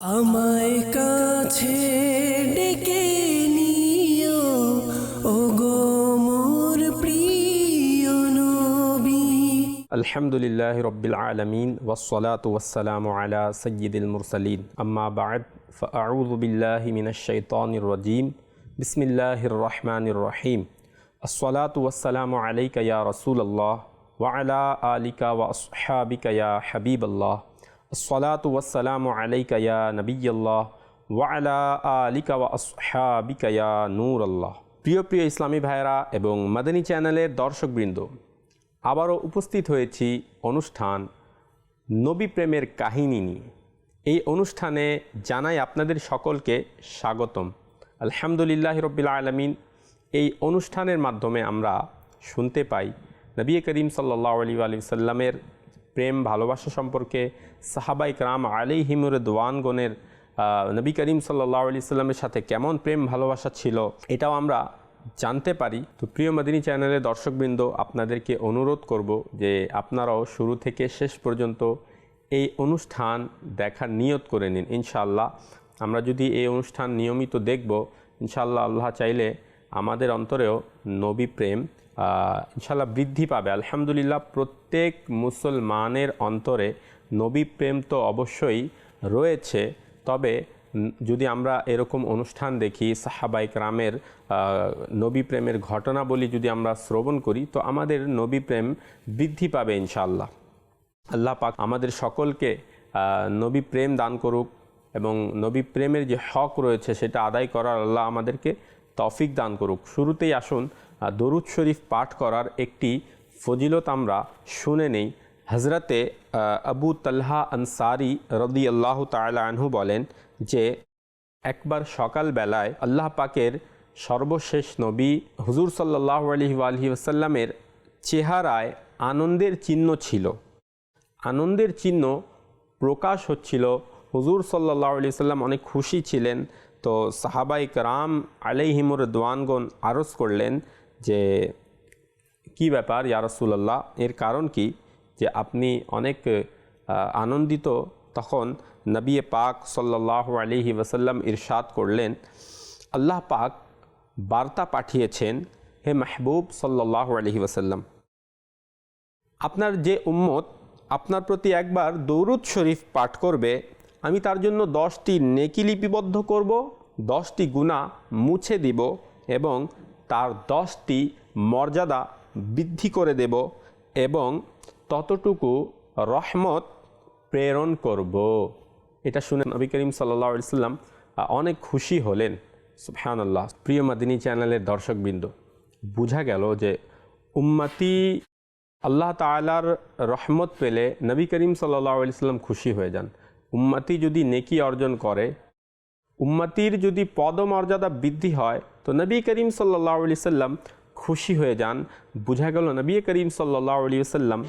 আমায় কাছে ডেকে নিও ও গো মোর প্রিয় নবী الحمد لله رب العالمين والصلاة والسلام على سيد المرسلين أما بعد فأعوذ بالله من الشيطان الرجيم بسم الله الرحمن الرحيم الصلاة والسلام عليك يا رسول الله وعلى آلك وأصحابك يا حبيب الله সলাত ওয়ালা প্রিয় প্রিয় ইসলামী ভাইরা এবং মাদানী চ্যানেলের দর্শকবৃন্দ, আবারও উপস্থিত হয়েছি অনুষ্ঠান নবী প্রেমের কাহিনী নিয়ে। এই অনুষ্ঠানে জানাই আপনাদের সকলকে স্বাগতম। আলহামদুলিল্লাহ রবিল আলমিন। এই অনুষ্ঠানের মাধ্যমে আমরা শুনতে পাই নবী করিম সাল্লাহ আলী আলি সাল্লামের প্রেম ভালোবাসা সম্পর্কে সাহাবাই রাম আলী হিমুর দোয়ানগণের নবী করিম সাল্লাহ আলি সাল্লামের সাথে কেমন প্রেম ভালোবাসা ছিল এটাও আমরা জানতে পারি। তো প্রিয় মাদিনী চ্যানেলের দর্শকবৃন্দ আপনাদেরকে অনুরোধ করব যে আপনারাও শুরু থেকে শেষ পর্যন্ত এই অনুষ্ঠান দেখার নিয়ত করে নিন ইনশাআল্লাহ। আমরা যদি এই অনুষ্ঠান নিয়মিত দেখব ইনশাআল্লাহ আল্লাহ চাইলে আমাদের অন্তরেও নবী প্রেম আহ, ইনশাআল্লাহ বৃদ্ধি পাবে। আলহামদুলিল্লাহ প্রত্যেক মুসলমানের অন্তরে নবী প্রেম তো অবশ্যই রয়েছে, তবে যদি আমরা এরকম অনুষ্ঠান দেখি সাহাবাইক রামের নবী প্রেমের ঘটনাবলী যদি আমরা শ্রবণ করি, তো আমাদের নবী প্রেম বৃদ্ধি পাবে ইনশাআল্লাহ। আল্লাহ পাক আমাদের সকলকে নবী প্রেম দান করুক এবং নবী প্রেমের যে হক রয়েছে সেটা আদায় করার আল্লাহ আমাদেরকে তফিক দান করুক। শুরুতেই আসুন দরুদ শরীফ পাঠ করার একটি ফজিলত আমরা শুনে নেই। হজরতে আবু তাল্হা আনসারি রদি আল্লাহ আনহু বলেন যে, একবার সকালবেলায় আল্লাহ পাকের সর্বশেষ নবী হুজুর সাল্লাহ আলহি আলহি ওসাল্লামের চেহারায় আনন্দের চিহ্ন ছিল। আনন্দের চিহ্ন প্রকাশ হচ্ছিল, হুজুর সাল্লাহ আলি সাল্লাম অনেক খুশি ছিলেন। তো সাহাবাইক রাম আলাইহিমুর দোয়ানগণ আরজ করলেন যে, কি ব্যাপার ইয়া রাসূলুল্লাহ? এর কারণ কি? যে আপনি অনেক আনন্দিত তখন নবী পাক সাল্লাহ আলিহি ওসাল্লাম ইরশাদ করলেন। আল্লাহ পাক বার্তা পাঠিয়েছেন, হে মাহবুব সাল্লাহ আলহি ওসাল্লাম আপনার যে উম্মত আপনার প্রতি একবার দৌরুদ শরীফ পাঠ করবে, আমি তার জন্য দশটি নেকি লিপিবদ্ধ করব, দশটি গুণা মুছে দিব এবং তার দশটি মর্যাদা বৃদ্ধি করে দেব এবং ততটুকু রহমত প্রেরণ করব। এটা শুনে নবী করিম সাল্লাহ সাল্লাম অনেক খুশি হলেন। সুফহানাল্লাহ প্রিয় মাদিনী চ্যানেলের দর্শকবৃন্দ, বোঝা গেল যে উম্মতি আল্লাহ তালার রহমত পেলে নবী করিম সাল্লাহ সাল্লাম খুশি হয়ে যান। উম্মতি যদি নেকি অর্জন করে, উম্মতির যদি পদমর্যাদা বৃদ্ধি হয়, তো নবী করিম সাল্লাহ আলি সাল্লাম খুশি হয়ে যান। বোঝা গেল নবী করিম সাল্লাহ আলি সাল্লাম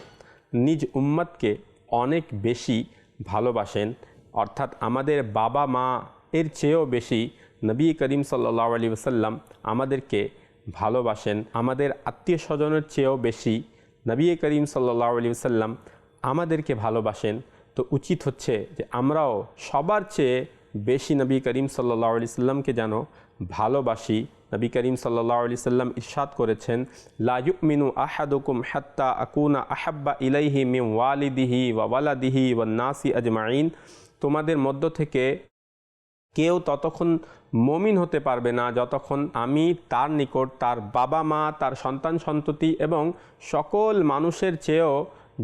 নিজ উম্মতকে অনেক বেশি ভালোবাসেন। অর্থাৎ আমাদের বাবা মা এর চেয়েও বেশি নবী করিম সাল্লাহ আলী সাল্লাম আমাদেরকে ভালোবাসেন। আমাদের আত্মীয় স্বজনের চেয়েও বেশি নবী করিম সাল্লাহ আলী সাল্লাম আমাদেরকে ভালোবাসেন। তো উচিত হচ্ছে যে আমরাও সবার চেয়ে বেশি নবী করিম সাল্লাহ আলি সাল্লামকে যেন ভালোবাসি, নবী করিম সাল্লাহ আলি সাল্লাম ইরশাদ করেছেন লায়ুক মিনু আহাদুকুম হাত্তা আকুনা আহাব্বা ইলাইহি মিম ওয়ালিদিহি ওয়া ওয়ালাদিহি ওয়া নাসি আজমাইন। তোমাদের মধ্য থেকে কেউ ততক্ষণ মমিন হতে পারবে না যতক্ষণ আমি তার নিকট তার বাবা মা, তার সন্তান সন্ততি এবং সকল মানুষের চেয়েও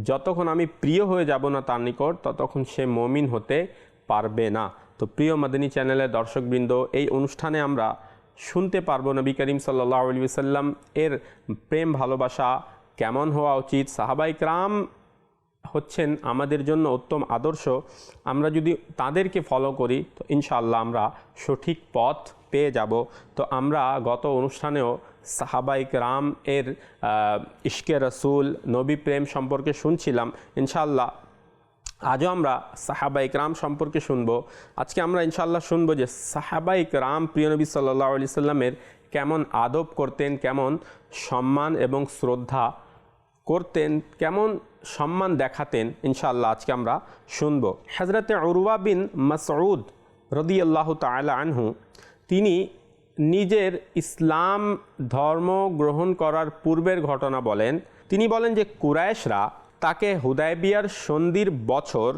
যতক্ষণ আমি প্রিয় হয়ে যাব না তার নিকট, ততক্ষণ সে মমিন হতে পারবে না। তো প্রিয় মাদিনী চ্যানেলের দর্শকবৃন্দ, এই অনুষ্ঠানে আমরা শুনতে পারব নবী করিম সাল্লাহ আলী সাল্লাম এর প্রেম, ভালোবাসা কেমন হওয়া উচিত? সাহাবাইক রাম হচ্ছেন আমাদের জন্য উত্তম আদর্শ। আমরা যদি তাদেরকে ফলো করি, তো ইনশাল্লাহ আমরা সঠিক পথ পেয়ে যাব। তো আমরা গত অনুষ্ঠানেও সাহাবাইক রাম এর ইশকে রসুল, নবী প্রেম সম্পর্কে শুনছিলাম। ইনশাআল্লাহ আজও আমরা সাহাবা ইকরাম সম্পর্কে শুনব। আজকে আমরা ইনশাল্লাহ শুনব যে সাহাবা ইকরাম প্রিয় নবী সাল্লাহ আলি সাল্লামের কেমন আদব করতেন, কেমন সম্মান এবং শ্রদ্ধা করতেন, কেমন সম্মান দেখাতেন ইনশাআল্লাহ আজকে আমরা শুনব। হজরতে উরওয়া বিন মাসউদ রদিয়াল্লাহ তালা আনহু, তিনি নিজের ইসলাম ধর্ম গ্রহণ করার পূর্বের ঘটনা বলেন। তিনি বলেন যে কুরাইশরা তাকে হুদায়বিয়ার সন্ধির বছর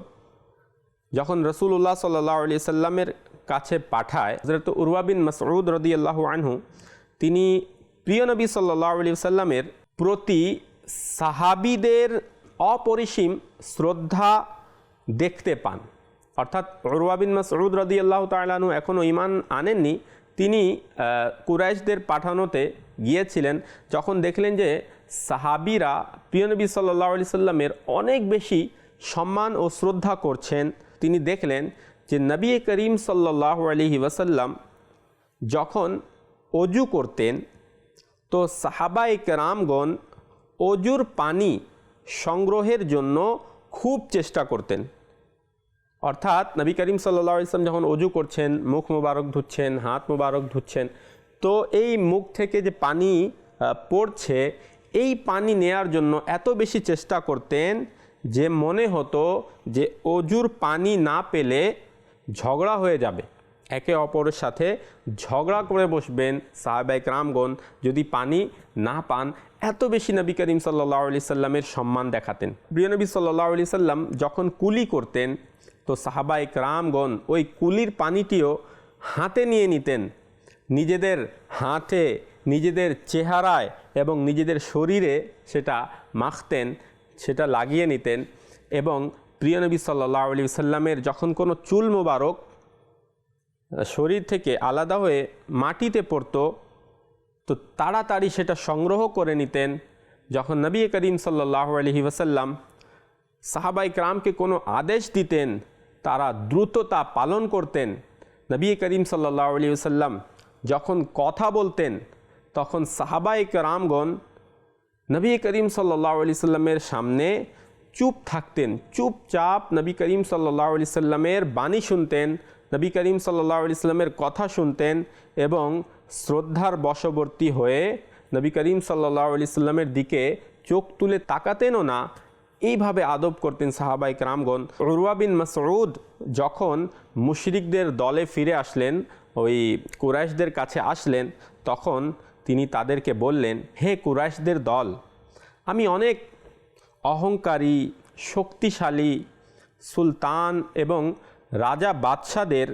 যখন রসুল্লাহ সাল্লাহ আলি সাল্লামের কাছে পাঠায় হজরত উরওয়া বিন মাসউদ রদিয়াল্লাহু আনহু, তিনি প্রিয় নবী সাল্লাহ আলি সাল্লামের প্রতি সাহাবিদের অপরিসীম শ্রদ্ধা দেখতে পান। অর্থাৎ উরওয়া বিন মাসউদ রদিয়াল্লাহ তালানু এখনও ইমান আনেননি। তিনি কুরাইশদের পাঠানোতে গিয়েছিলেন, যখন দেখলেন যে সাহাবিরা প্রিয়নবী সাল্লাহ আলি সাল্লামের অনেক বেশি সম্মান ও শ্রদ্ধা করছেন। তিনি দেখলেন যে নবী করিম সাল্লাহ আলহি ওয়াসাল্লাম যখন অজু করতেন, তো সাহাবাই কেরামগণ অজুর পানি সংগ্রহের জন্য খুব চেষ্টা করতেন। অর্থাৎ নবী করিম সাল্লা ইসলাম যখন অজু করছেন, মুখ মোবারক ধুচ্ছেন, হাত মোবারক ধুচ্ছেন, তো এই মুখ থেকে যে পানি পড়ছে এই পানি নেয়ার জন্য এত বেশি চেষ্টা করতেন যে মনে হতো যে অজুর পানি না পেলে ঝগড়া হয়ে যাবে। একে অপরের সাথে ঝগড়া করে বসবেন সাহাবাইক রামগণ যদি পানি না পান, এত বেশি নবী করিম সাল্লাহ আলি সাল্লামের সম্মান দেখাতেন। প্রিয় নবী সাল্লাহ আলি সাল্লাম যখন কুলি করতেন, তো সাহাবাইক রামগণ ওই কুলির পানিটিও হাতে নিয়ে নিতেন। নিজেদের হাতে নিজেদের চেহারায় এবং নিজেদের শরীরে সেটা মাখতেন, সেটা লাগিয়ে নিতেন এবং প্রিয় নবী সাল্লাহ আলি সাল্লামের যখন কোনো চুল মোবারক শরীর থেকে আলাদা হয়ে মাটিতে পড়তো, তো তাড়াতাড়ি সেটা সংগ্রহ করে নিতেন। যখন নবী করিম সাল্লাহ আলহি ওসাল্লাম সাহাবাই ক্রামকে কোনো আদেশ দিতেন, তারা দ্রুত তা পালন করতেন। নবী করিম সাল্লাহ আলী ওসাল্লাম যখন কথা বলতেন তখন সাহাবাই রামগণ নবী করিম সাল্লাহ আলি সাল্লামের সামনে চুপ থাকতেন, চুপচাপ নবী করিম সাল্লাহ আলি সাল্লামের বাণী শুনতেন, নবী করিম সাল্লাহ আলি সাল্লামের কথা শুনতেন এবং শ্রদ্ধার বশবর্তী হয়ে নবী করিম সাল্লাহ আলি সাল্লামের দিকে চোখ তুলে তাকাতেনও না। এইভাবে আদব করতেন সাহাবাইক রামগণ উরওয়া বিন মাসউদ যখন মুশরিকদের দলে ফিরে আসলেন, ওই কুরাইশদের কাছে আসলেন, তখন তিনি তাদেরকে বললেন, হে কুরাইশদের দল, আমি অনেক অহংকারী, শক্তিশালী সুলতান এবং রাজা বাদশাদের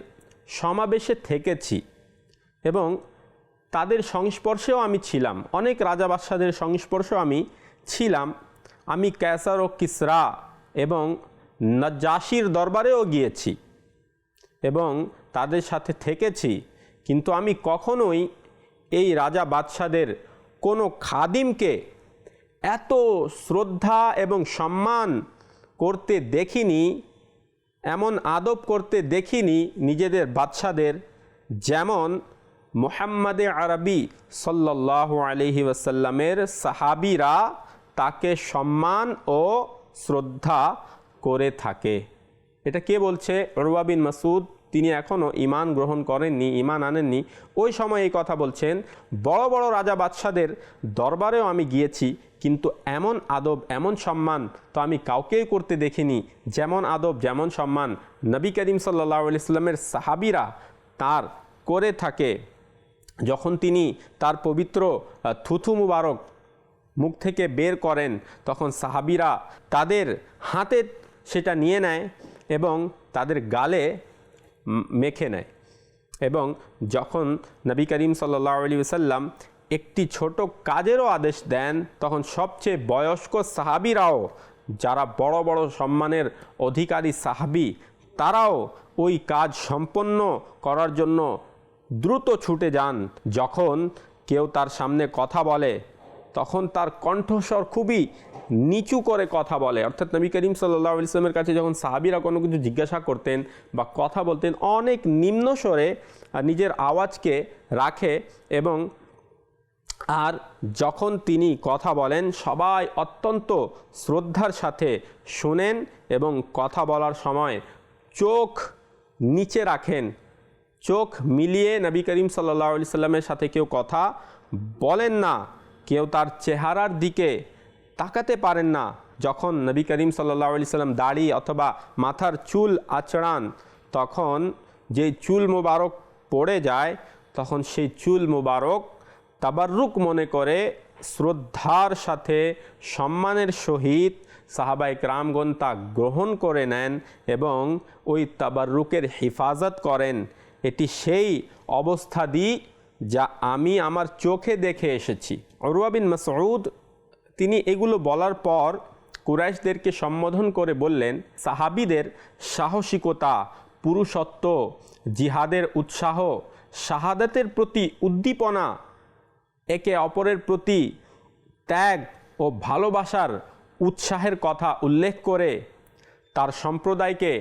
সমাবেশে থেকেছি এবং তাদের সংস্পর্শেও আমি ছিলাম। অনেক রাজা বাদশাদের সংস্পর্শেও আমি ছিলাম। আমি ক্যাসার ও কিসরা এবং নজ্জাসির দরবারেও গিয়েছি এবং তাদের সাথে থেকেছি। কিন্তু আমি কখনোই এই রাজা বাদশাদের কোনো খাদিমকে এত শ্রদ্ধা এবং সম্মান করতে দেখিনি, এমন আদব করতে দেখিনি নিজেদের বাদশাদের যেমন মোহাম্মদে আরবি সাল্লাহ আলহি ওয়াসাল্লামের সাহাবিরা তাকে সম্মান ও শ্রদ্ধা করে থাকে। এটা কে বলছে? রুয়া বিন মাসুদ তিনি এখনও ইমান গ্রহণ করেননি ইমান আনেননি। ওই সময় এই কথা বলছেন, বড় বড় রাজা বাদশাদের দরবারেও আমি গিয়েছি, কিন্তু এমন আদব, এমন সম্মান তো আমি কাউকেই করতে দেখিনি। যেমন আদব, যেমন সম্মান নবী করিম সাল্লাহ ইসলামের সাহাবিরা তার করে থাকে। যখন তিনি তার পবিত্র থুথু মুবারক মুখ থেকে বের করেন, তখন সাহাবিরা তাদের হাতে সেটা নিয়ে নেয় এবং তাদের গালে মেখে নেয়। এবং যখন নবী করিম সাল্লাহ আলী সাল্লাম একটি ছোট কাজেরও আদেশ দেন, তখন সবচেয়ে বয়স্ক সাহাবিরাও, যারা বড় বড় সম্মানের অধিকারী সাহাবি, তারাও ওই কাজ সম্পন্ন করার জন্য দ্রুত ছুটে যান। যখন কেউ তার সামনে কথা বলে তখন তার কণ্ঠস্বর খুবই নিচু করে কথা বলে। অর্থাৎ নবী করিম সাল্লাহ ইসলামের কাছে যখন সাহাবিরা কোনো কিছু জিজ্ঞাসা করতেন বা কথা বলতেন, অনেক নিম্ন স্বরে নিজের আওয়াজকে রাখে এবং আর যখন তিনি কথা বলেন, সবাই অত্যন্ত শ্রদ্ধার সাথে শোনেন এবং কথা বলার সময় চোখ নিচে রাখেন। চোখ মিলিয়ে নবী করিম সাল্লাহ সাল্লামের সাথে কেউ কথা বলেন না। কেউ তার চেহারার দিকে তাকাতে পারেন না। যখন নবী করিম সাল্লাহ আলি সাল্লাম দাড়ি অথবা মাথার চুল আচড়ান, তখন যে চুল মোবারক পড়ে যায়, তখন সেই চুল মোবারক তাবাররুক মনে করে শ্রদ্ধার সাথে সম্মানের সহিত সাহাবাইক রামগণ তা গ্রহণ করে নেন এবং ওই তাবাররুকের হেফাজত করেন। এটি সেই অবস্থাদি যা আমি আমার চোখে দেখে এসেছি। অরুয়া বিন মাসউদ, তিনি এগুলো বলার পর কুরাইশদেরকে সম্বোধন করে বললেন, সাহাবিদের সাহসিকতা, পুরুষত্ব, জিহাদের উৎসাহ, শাহাদাতের প্রতি উদ্দীপনা, একে অপরের প্রতি ত্যাগ ও ভালোবাসার উৎসাহের কথা উল্লেখ করে তার সম্প্রদায়কে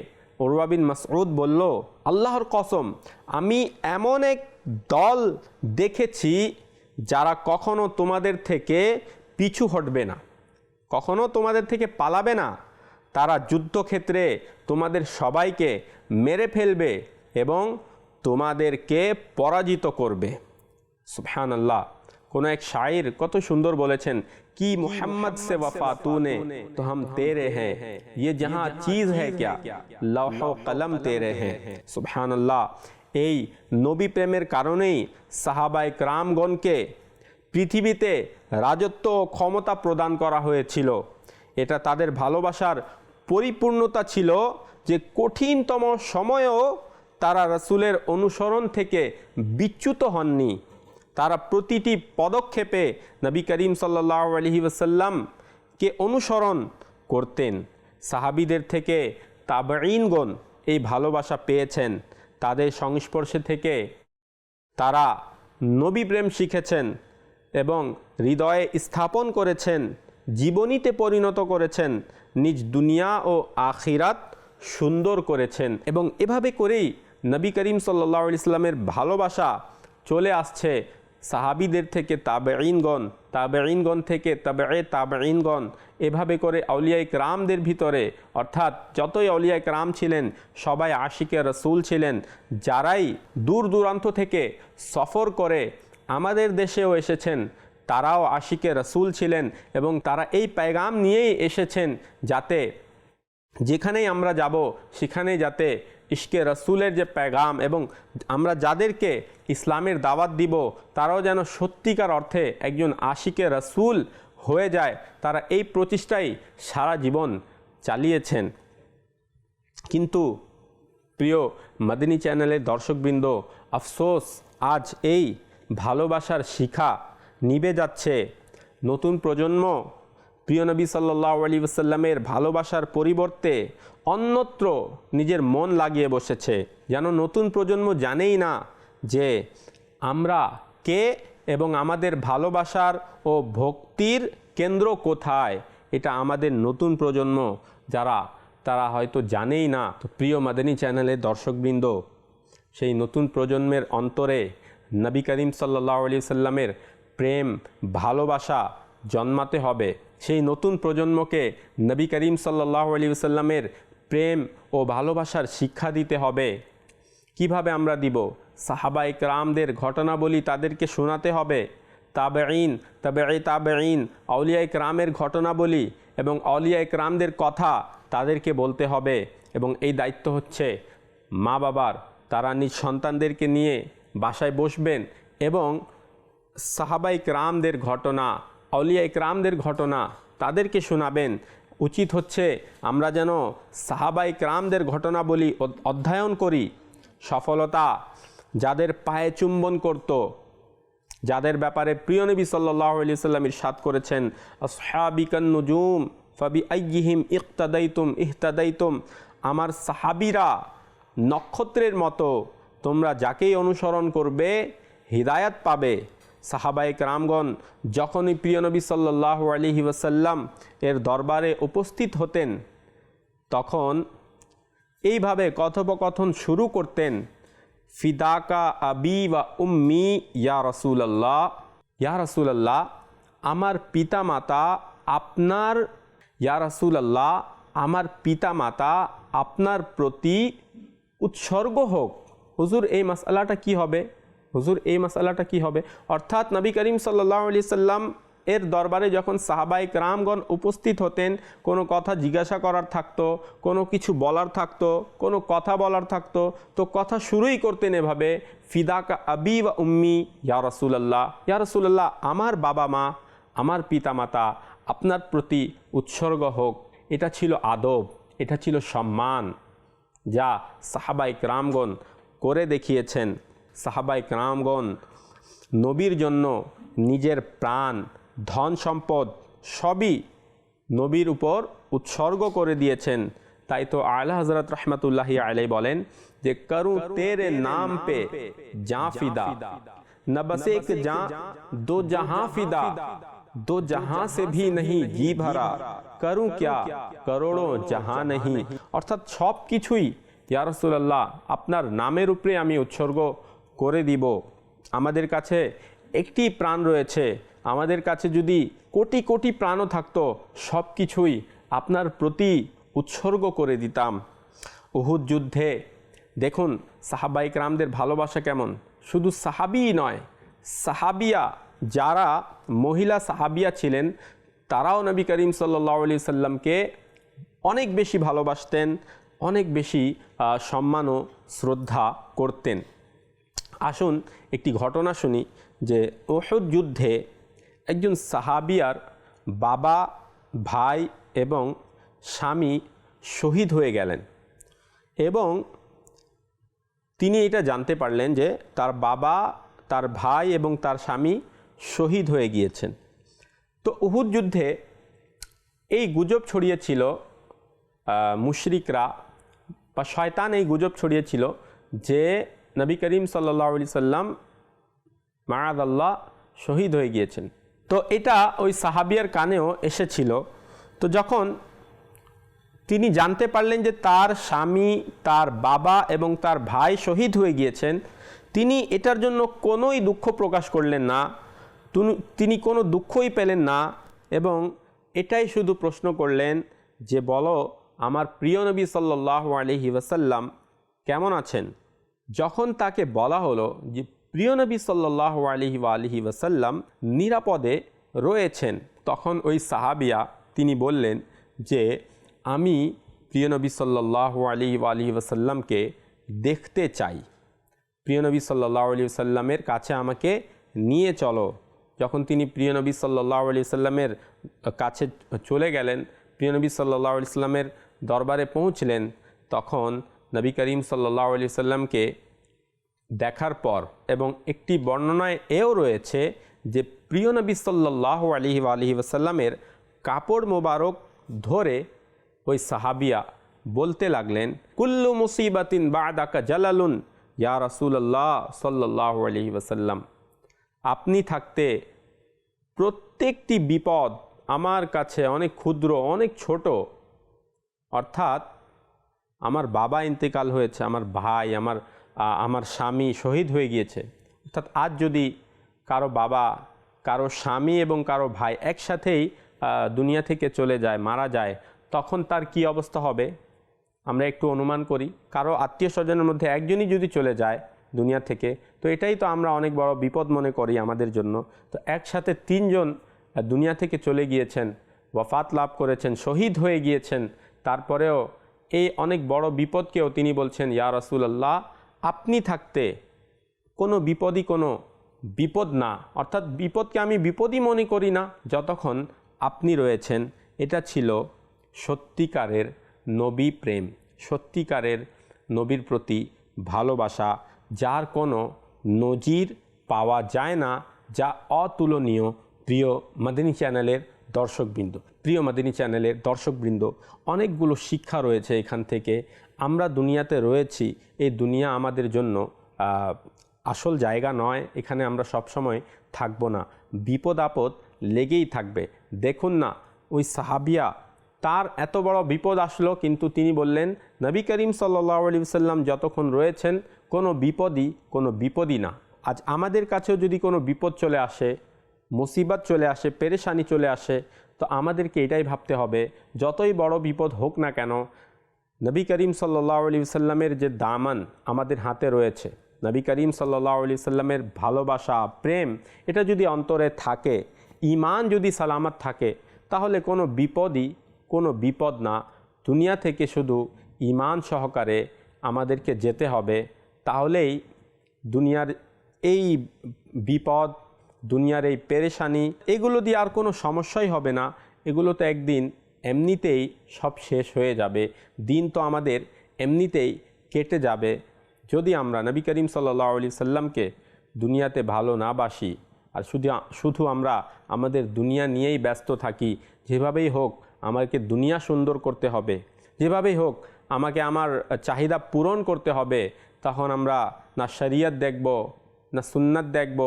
বিন মাসউদ বলল, আল্লাহর কসম, আমি এমন এক দল দেখেছি যারা কখনো তোমাদের থেকে পিছু হটবে না কখনো তোমাদের থেকে পালাবে না তারা যুদ্ধক্ষেত্রে তোমাদের সবাইকে মেরে ফেলবে এবং তোমাদেরকে পরাজিত করবে। সুফান আল্লাহ কোনো এক শায়ের কত সুন্দর বলেছেন কি মোহাম্মদ সে বফা তু নে তো হাম তেরে হ্যাঁ। ইয়ে জাহাঁ চিজ হ্যাঁ ক্যা লৌহ কলম হ্যাঁ সুফান আল্লাহ এই নবী প্রেমের কারণেই সাহাবাই রামগণকে পৃথিবীতে রাজত্ব ও ক্ষমতা প্রদান করা হয়েছিল। এটা তাদের ভালোবাসার পরিপূর্ণতা ছিল যে কঠিনতম সময়েও তারা রসুলের অনুসরণ থেকে বিচ্যুত হননি। তারা প্রতিটি পদক্ষেপে নবী করিম সাল্লাহ আলহি ওসাল্লামকে অনুসরণ করতেন। সাহাবিদের থেকে তাবাইনগণ এই ভালোবাসা পেয়েছেন। তাদের সংস্পর্শে থেকে তারা নবী প্রেম শিখেছেন এবং হৃদয়ে স্থাপন করেছেন, জীবনীতে পরিণত করেছেন, নিজ দুনিয়া ও আখিরাত সুন্দর করেছেন এবং এভাবে করেই নবী করিম সাল্লা ইসলামের ভালোবাসা চলে আসছে সাহাবিদের থেকে তাবেঈনগণ তাবেঈনগণ থেকে তাবে তাবেঈনগণ, এভাবে করে আউলিয়াই রামদের ভিতরে, অর্থাৎ যতই আউলিয়াই রাম ছিলেন, সবাই আশিকে রসুল ছিলেন, যারাই দূর দূরান্ত থেকে সফর করে আমাদের দেশেও এসেছেন, তারাও আশিকে রসুল ছিলেন এবং তারা এই পেগাম নিয়েই এসেছেন যাতে যেখানেই আমরা যাব সেখানে যাতে ইশকে রসুলের যে প্যাগাম এবং আমরা যাদেরকে ইসলামের দাওয়াত দিব, তারাও যেন সত্যিকার অর্থে একজন আশিকে রসুল হয়ে যায়, তারা এই প্রচেষ্টাই সারা জীবন চালিয়েছেন। কিন্তু প্রিয় মাদিনী চ্যানেলের দর্শকবৃন্দ, আফসোস, আজ এই ভালোবাসার শিখা নিবে যাচ্ছে। নতুন প্রজন্ম, প্রিয় নবী সাল্লাহ আলী ভালোবাসার পরিবর্তে অন্যত্র নিজের মন লাগিয়ে বসেছে। যেন নতুন প্রজন্ম জানেই না যে আমরা কে এবং আমাদের ভালোবাসার ও ভক্তির কেন্দ্র কোথায়। এটা আমাদের নতুন প্রজন্ম যারা, তারা হয়তো জানেই না। তো প্রিয় মাদানী চ্যানেলের দর্শকবৃন্দ, সেই নতুন প্রজন্মের অন্তরে নবী করিম সাল্লাহ আলি সাল্লামের প্রেম, ভালোবাসা জন্মাতে হবে। সেই নতুন প্রজন্মকে নবী করিম সাল্লাহ আলী সাল্লামের প্রেম ও ভালোবাসার শিক্ষা দিতে হবে। কীভাবে আমরা দিব? সাহাবাইক রামদের ঘটনাবলী তাদেরকে শোনাতে হবে। তাবেঈন তবে তাবেঈন আউলিয়া রামের ঘটনাবলী এবং আউলিয়া রামদের কথা তাদেরকে বলতে হবে এবং এই দায়িত্ব হচ্ছে মা বাবার, তারা নিজ সন্তানদেরকে নিয়ে বাসায় বসবেন এবং সাহাবাইক রামদের ঘটনা আউলিয়া ইকরামদের ঘটনা তাদেরকে শোনাবেন উচিত হচ্ছে আমরা যেন সাহাবাইক রামদের ঘটনা বলি অধ্যয়ন করি। সফলতা যাদের পায়ে চুম্বন করত, যাদের ব্যাপারে প্রিয় নবী সাল্লাহ আলি সাল্লাম ইরশাদ করেছেন আসহাবিকান নুজুম ফাবি আইহিম ইকতাদাইতুম ইহতাদাইতুম আমার সাহাবিরা নক্ষত্রের মতো তোমরা যাকেই অনুসরণ করবে, হৃদায়াত পাবে। সাহাবাইক রামগণ যখনই প্রিয়নবী সাল্লাহ আলহি ওসাল্লাম এর দরবারে উপস্থিত হতেন, তখন এইভাবে কথোপকথন শুরু করতেন, ফিদাকা আবি বা উম্মি, ইয়া রসুলাল্লাহ ইয়া রসুলাল্লাহ, আমার পিতা মাতা আপনার, ইয়া রসুলাল্লাহ, আমার পিতা মাতা আপনার প্রতি উৎসর্গ হোক। হুজুর, এই মশালাটা কি হবে? হুজুর, এই মশালাটা কি হবে? অর্থাৎ নবী করিম সাল্লাহ আলি সাল্লাম এর দরবারে যখন সাহাবাইক রামগণ উপস্থিত হতেন, কোনো কথা জিজ্ঞাসা করার থাকতো, কোনো কিছু বলার থাকতো, কোনো কথা বলার থাকতো, তো কথা শুরুই করতেন এভাবে, ফিদাকা আবি বা উম্মি, ইয়া রসুলাল্লাহ ইয়া রসুলাল্লাহ, আমার বাবা মা, আমার পিতামাতা, আপনার প্রতি উৎসর্গ হোক, এটা ছিল আদব, এটা ছিল সম্মান, যা সাহাবাইক রামগণ করে দেখিয়েছেন। সাহাবাইক রামগণ নবীর জন্য নিজের প্রাণ ধন সম্পদ সবই নবীর উপর উৎসর্গ করে দিয়েছেন তাই তো আলা হজরত রহমতুল্লাহি আলাই বলেন যে করু তেরে নাম পে যা ফিদা न बस एक जा दो जहां फिदा दो जहां से भी नहीं जी भरा করুঁ क्या করোড়ো জাহা नहीं অর্থাৎ সব কিছুই ইয়া রাসূলুল্লাহ আপনার নামের উপরে আমি উৎসর্গ করে দিব। আমাদের কাছে একটি প্রাণ রয়েছে। আমাদের কাছে যদি কোটি কোটি প্রাণও থাকতো সব কিছুই আপনার প্রতি উৎসর্গ করে দিতাম। উহুদ যুদ্ধে, দেখুন সাহাবাইক রামদের ভালোবাসা কেমন। শুধু সাহাবিই নয়, সাহাবিয়া, যারা মহিলা সাহাবিয়া ছিলেন, তারাও নবী করিম সাল্লাহ আলি সাল্লামকে অনেক বেশি ভালোবাসতেন, অনেক বেশি সম্মান ও শ্রদ্ধা করতেন। আসুন, একটি ঘটনা শুনি, যে ওহদ যুদ্ধে একজন সাহাবিয়ার বাবা, ভাই এবং স্বামী শহীদ হয়ে গেলেন এবং তিনি এটা জানতে পারলেন যে তার বাবা, তার ভাই এবং তার স্বামী শহীদ হয়ে গিয়েছেন। তো উহুদ যুদ্ধে এই গুজব ছড়িয়েছিল মুশরিকরা বা শয়তান এই গুজব ছড়িয়েছিল যে নবী করিম সাল্লাহ সাল্লাম মারাদ আল্লাহ শহীদ হয়ে গিয়েছেন। তো এটা ওই সাহাবিয়ার কানেও এসেছিল। তো যখন তিনি জানতে পারলেন যে তার স্বামী, তার বাবা এবং তার ভাই শহীদ হয়ে গিয়েছেন, তিনি এটার জন্য কোনোই দুঃখ প্রকাশ করলেন না, তুনি- তিনি কোনো দুঃখই পেলেন না এবং এটাই শুধু প্রশ্ন করলেন যে বলো, আমার প্রিয় নবী সাল্লাহ আলহি ওয়াসাল্লাম কেমন আছেন? যখন তাকে বলা হলো যে, প্রিয় নবী সাল্লাহ আলহি আলহি ওয়াসাল্লাম নিরাপদে রয়েছেন, তখন ওই সাহাবিয়া তিনি বললেন যে, আমি প্রিয় নবী সাল্লাহ আলী আলী ওসাল্লামকে দেখতে চাই। প্রিয় নবী সাল্লাহ আলী সাল্লামের কাছে আমাকে নিয়ে চলো। যখন তিনি প্রিয় নবী সাল্লাহ আলি সাল্লামের কাছে চলে গেলেন, প্রিয় নবী সাল্লাহ আলি সাল্লামের দরবারে পৌঁছলেন, তখন নবী করিম সাল্লাহ আলি সাল্লামকে দেখার পর এবং একটি বর্ণনায় এও রয়েছে যে প্রিয় নবী সাল্লাহ আলিহি আলহি ওসাল্লামের কাপড় মোবারক ধরে ওই সাহাবিয়া বলতে লাগলেন, কুল্লু মুসিবাতিন বাদাকা জালালুন, ইয়া রাসুল্লাহ সাল্লাহ আলহি ওসাল্লাম আপনি থাকতে প্রত্যেকটি বিপদ আমার কাছে অনেক ক্ষুদ্র, অনেক ছোট। অর্থাৎ আমার বাবা ইন্তেকাল হয়েছে, আমার ভাই, আমার আমার স্বামী শহীদ হয়ে গিয়েছে। অর্থাৎ আজ যদি কারও বাবা, কারও স্বামী এবং কারও ভাই একসাথেই দুনিয়া থেকে চলে যায়, মারা যায়, তখন তার কি অবস্থা হবে? আমরা একটু অনুমান করি। কারও আত্মীয় স্বজনের মধ্যে একজনই যদি চলে যায় দুনিয়া থেকে, তো এটাই তো আমরা অনেক বড় বিপদ মনে করি আমাদের জন্য। তো একসাথে তিনজন দুনিয়া থেকে চলে গিয়েছেন, ওয়াফাত লাভ করেছেন, শহীদ হয়ে গিয়েছেন, তারপরেও এই অনেক বড় বিপদকেও তিনি বলছেন, ইয়া রাসূলুল্লাহ, আপনি থাকতে কোনো বিপদই কোনো বিপদ না। অর্থাৎ বিপদকে আমি বিপদই মনে করি না, যতক্ষণ আপনি রয়েছেন। এটা ছিল সত্যিকারের নবী প্রেম, সত্যিকারের নবীর প্রতি ভালোবাসা, যার কোনো নজির পাওয়া যায় না, যা অতুলনীয়। প্রিয় মাদিনী চ্যানেলের দর্শকবৃন্দ প্রিয় মাদিনী চ্যানেলের দর্শকবৃন্দ, অনেকগুলো শিক্ষা রয়েছে এখান থেকে। আমরা দুনিয়াতে রয়েছি, এই দুনিয়া আমাদের জন্য আসল জায়গা নয়, এখানে আমরা সবসময় থাকব না। বিপদ আপদ লেগেই থাকবে। দেখুন না, ওই সাহাবিয়া, তার এত বড় বিপদ আসলো, কিন্তু তিনি বললেন, নবী করিম সাল্লাহ আলী সাল্লাম যতক্ষণ রয়েছেন, কোনো বিপদই কোনো বিপদই না। আজ আমাদের কাছেও যদি কোনো বিপদ চলে আসে মুসিবত চলে আসে, পেরেশানি চলে আসে, তো আমাদেরকে এটাই ভাবতে হবে, যতই বড় বিপদ হোক না কেন, নবী করিম সাল্লাহ আলী সাল্লামের যে দামান আমাদের হাতে রয়েছে, নবী করিম সাল্লাহ আলী সাল্লামের ভালোবাসা, প্রেম, এটা যদি অন্তরে থাকে ইমান যদি সালামত থাকে, তাহলে কোনো বিপদই, কোনো বিপদ না, দুনিয়া থেকে শুধু ইমান সহকারে আমাদেরকে যেতে হবে, তাহলেই দুনিয়ার এই বিপদ দুনিয়ার এই পেরেশানি, এগুলো দিয়ে আর কোনো সমস্যাই হবে না। এগুলো তো একদিন এমনিতেই সব শেষ হয়ে যাবে। দিন তো আমাদের এমনিতেই কেটে যাবে। যদি আমরা নবী করিম সাল্লাহ আলি সাল্লামকে দুনিয়াতে ভালো না বাসি, আর শুধু শুধু আমরা আমাদের দুনিয়া নিয়েই ব্যস্ত থাকি, যেভাবেই হোক আমাকে দুনিয়া সুন্দর করতে হবে, যেভাবেই হোক আমাকে আমার চাহিদা পূরণ করতে হবে, তখন আমরা না শরিয়ত দেখব, না সুন্নাত দেখব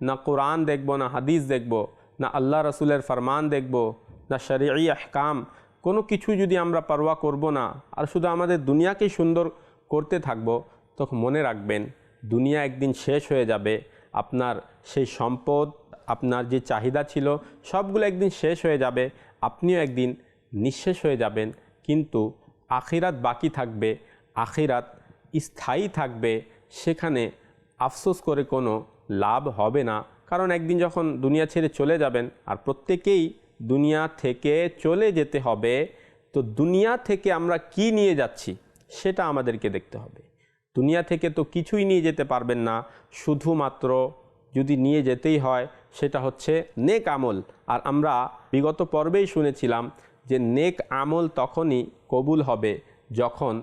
না কোরআন দেখব, না হাদিস দেখব, না আল্লাহ রসুলের ফরমান দেখব, না শরিয়ী আহকাম, কোনো কিছু যদি আমরা পারোয়া করব না, আর শুধু আমাদের দুনিয়াকেই সুন্দর করতে থাকব, তখন মনে রাখবেন দুনিয়া একদিন শেষ হয়ে যাবে, আপনার সেই সম্পদ, আপনার যে চাহিদা ছিল, সবগুলো একদিন শেষ হয়ে যাবে, আপনিও একদিন নিঃশেষ হয়ে যাবেন, কিন্তু আখিরাত বাকি থাকবে, আখিরাত স্থায়ী থাকবে, সেখানে আফসোস করে কোনো লাভ হবে না। কারণ একদিন যখন দুনিয়া ছেড়ে চলে যাবেন আর প্রত্যেকেই দুনিয়া থেকে চলে যেতে হবে, তো দুনিয়া থেকে আমরা কি নিয়ে যাচ্ছি সেটা আমাদেরকে দেখতে হবে। দুনিয়া থেকে তো কিছুই নিয়ে যেতে পারবেন না। শুধুমাত্র যদি নিয়ে যেতেই হয়, সেটা হচ্ছে নেক আমল। আর আমরা বিগত পর্বেই শুনেছিলাম যে নেক আমল তখনই কবুল হবে যখন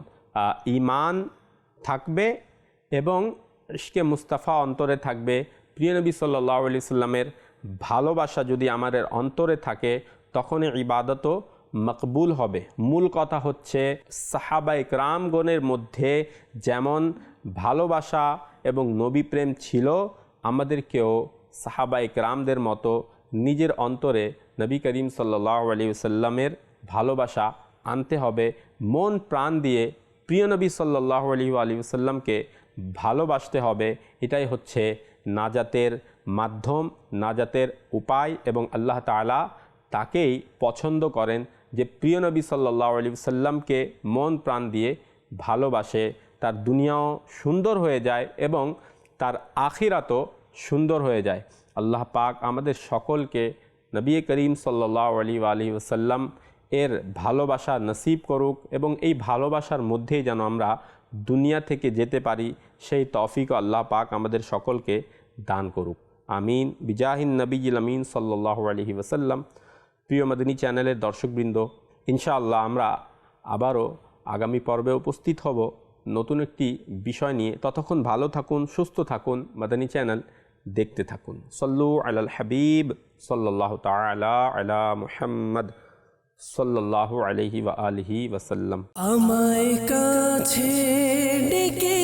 ইমান থাকবে এবং ইশকে মুস্তাফা অন্তরে থাকবে। প্রিয় নবী আলি সাল্লামের ভালোবাসা যদি আমাদের অন্তরে থাকে, তখনই ইবাদতও মকবুল হবে। মূল কথা হচ্ছে, সাহাবা ইকরামগণের মধ্যে যেমন ভালোবাসা এবং নবী প্রেম ছিল, আমাদেরকেও সাহাবা ইকরামদের মতো নিজের অন্তরে নবী করিম সাল্লাহ আলী সাল্লামের ভালোবাসা আনতে হবে। মন প্রাণ দিয়ে প্রিয় নবী সাল্লাহ আলী আলী সাল্লামকে ভালোবাসতে হবে, এটাই হচ্ছে নাজাতের মাধ্যম, নাজাতের উপায় এবং আল্লাহ তালা তাকেই পছন্দ করেন যে প্রিয় নবী সাল্লাহ আলী সাল্লামকে মন প্রাণ দিয়ে ভালোবাসে, তার দুনিয়াও সুন্দর হয়ে যায় এবং তার আখিরাতও সুন্দর হয়ে যায়। আল্লাহ পাক আমাদের সকলকে নবী করিম সাল্লাহ আলী আলী ওসাল্লাম এর ভালোবাসা নসিব করুক এবং এই ভালোবাসার মধ্যেই যেন আমরা দুনিয়া থেকে যেতে পারি, সেই তৌফিক আল্লাহ পাক আমাদের সকলকে দান করুক। আমিন। বিজাহিন নবীজিল আমিন সাল্লাহ আলহি ওসাল্লাম প্রিয় মাদিনী চ্যানেলের দর্শকবৃন্দ, ইনশাআল্লাহ আমরা আবারও আগামী পর্বে উপস্থিত হব নতুন একটি বিষয় নিয়ে। ততক্ষণ ভালো থাকুন, সুস্থ থাকুন, মাদানী চ্যানেল দেখতে থাকুন। সল্লু আলাল হাবিব সাল্লাহ তালা আলা মুহাম্মদ। সাল্লাল্লাহু আলহি ওয়া আলহি ওয়াসাল্লাম। আমায় কাছে ডেকে